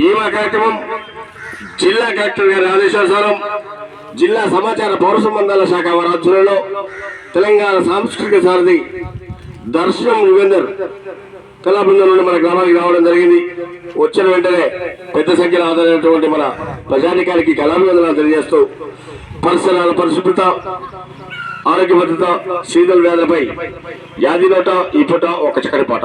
ఈ కార్యక్రమం జిల్లా కలెక్టర్ గారి ఆదేశానుసారం జిల్లా సమాచార పౌర సంబంధాల శాఖ వారి ఆధ్వర్యంలో తెలంగాణ సాంస్కృతిక సారథి దర్శనం యుగేందర్ కళా బృందం నుండి మన గ్రామానికి రావడం జరిగింది. వచ్చిన వెంటనే పెద్ద సంఖ్యలో హాజరైనటువంటి మన ప్రజాధికారికి కళాభివందనాలు తెలియజేస్తూ పరిసరాల పరిశుభ్రత ఆరోగ్య భద్రత శీతల వ్యాధులపై యాది నోట ఈ పూట ఒక చక్కటి పాట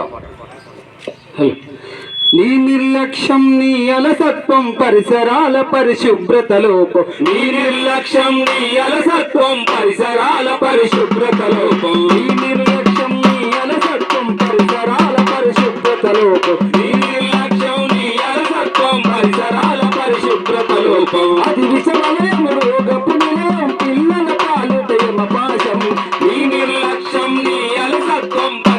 నీ నిర్లక్ష్యం నీ అలసత్వం పరిసరాల పరిశుభ్రత లోపం. నీ నిర్లక్ష్యం నీ అలసత్వం పరిసరాల పరిశుభ్రత లోపం. నీ నిర్లక్ష్యం నీ అలసత్వం పరిసరాల పరిశుభ్రత లోపం. నీ నిర్లక్ష్యం నీ అలసత్వం పరిసరాల పరిశుభ్రత లోపం. అది విషమలేము రోగపు నిలయం పిల్లల పాలుదయమ పాశం. నీ నిర్లక్ష్యం నీ అలసత్వం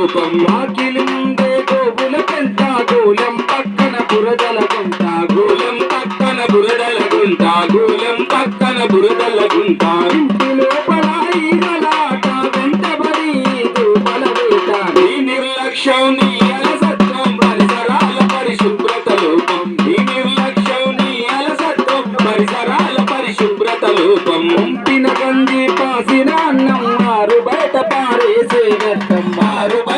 పరిశుభ్రత లోపం వాకిలి ముందే గోగుల పెంట గోలం పక్కన బురదల గుంట గోలం పక్కన బురదల గుంట గోలం పక్కన బురదల గుంట. ఇంటి లోపల ఈగలాట వెంటబడి దూపల వేట. నీ నిర్లక్ష్యం నీ అలసత్వం పరిసరాల పరిశుభ్రత లోపం. నీ నిర్లక్ష్యం నీ అలసత్వం పరిసరాల పరిశుభ్రత లోపం. పంపిన గంజి పాసిన అన్నం వారు బయట పారేసే వ్యర్థం. మారు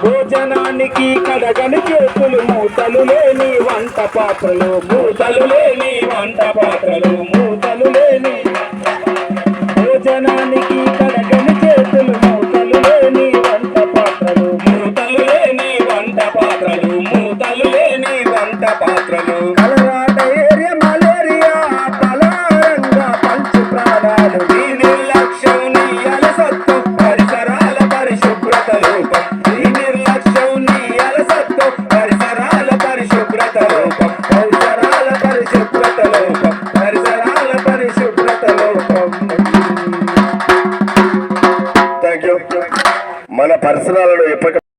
భోజనానికి కడగని చేతులు మూతలు లేని వంట పాత్రలు మూతలు లేని వంట పాత్రలు మూతలు లేని పరిశుభ్రత పరిసరాల పరిశుభ్రత పరిసరాల పరిశుభ్రత థ్యాంక్ యూ మన పరిసరాలను ఎప్పటికీ